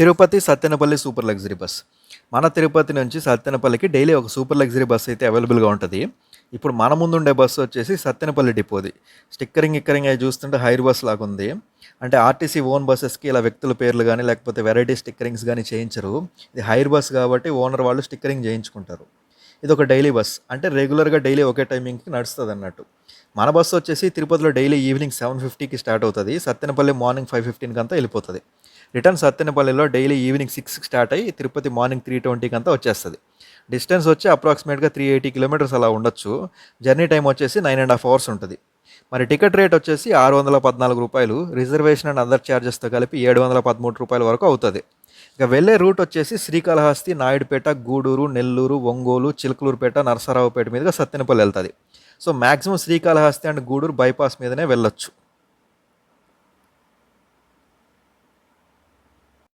Tirupati Sattenapalli super luxury bus. మన తిరుపతి నుంచి సత్తెనపల్లికి డైలీ ఒక సూపర్ లగ్జరీ బస్ అయితే అవైలబుల్గా ఉంటుంది. ఇప్పుడు మన ముందు ఉండే బస్సు వచ్చేసి సత్తెనపల్లి డిపోది. స్టిక్కరింగ్ ఇక్కరింగ్ అవి చూస్తుంటే హైర్ బస్ లాగా ఉంది. అంటే ఆర్టీసీ ఓన్ బస్సెస్కి ఇలా వ్యక్తుల పేర్లు కానీ లేకపోతే వెరైటీ స్టిక్కరింగ్స్ కానీ చేయించరు. ఇది హైర్ బస్ కాబట్టి ఓనర్ వాళ్ళు స్టిక్కరింగ్ చేయించుకుంటారు. ఇది ఒక డైలీ బస్. అంటే రెగ్యులర్గా డైలీ ఒకే టైమింగ్కి నడుస్తుంది అన్నట్టు మన బస్సు వచ్చేసి తిరుపతిలో డైలీ ఈవినింగ్ సెవెన్ ఫిఫ్టీకి స్టార్ట్ అవుతుంది. సత్తెనపల్లి మార్నింగ్ ఫైవ్ ఫిఫ్టీన్కి అంతా వెళ్ళిపోతుంది. రిటర్న్ సత్తెనపల్లిలో డైలీ ఈవినింగ్ సిక్స్కి స్టార్ట్ అయ్యి తిరుపతి మార్నింగ్ త్రీ ట్వంటీకి అంతా వచ్చేస్తుంది. డిస్టెన్స్ వచ్చి అప్రాక్సిమేట్గా త్రీ ఎయిటీ కిలోమీటర్స్ అలా ఉండొచ్చు. జర్నీ టైం వచ్చేసి నైన్ అండ్ హాఫ్ అవర్స్ ఉంటుంది. మరి టికెట్ రేట్ వచ్చేసి ఆరు వందల పద్నాలుగు రూపాయలు. రిజర్వేషన్ అండ్ అదర్ ఛార్జెస్తో కలిపి ఏడు వందల పదమూడు రూపాయల వరకు అవుతుంది. ఇక వెళ్ళే రూట్ వచ్చేసి శ్రీకాళహస్తి నాయుడుపేట గూడూరు నెల్లూరు ఒంగోలు చిలకలూరుపేట నరసరావుపేట మీదుగా సత్తెనపల్లి వెళ్తుంది. So maximum Srikalahasti and Gudur bypass మీదనే వెళ్ళొచ్చు.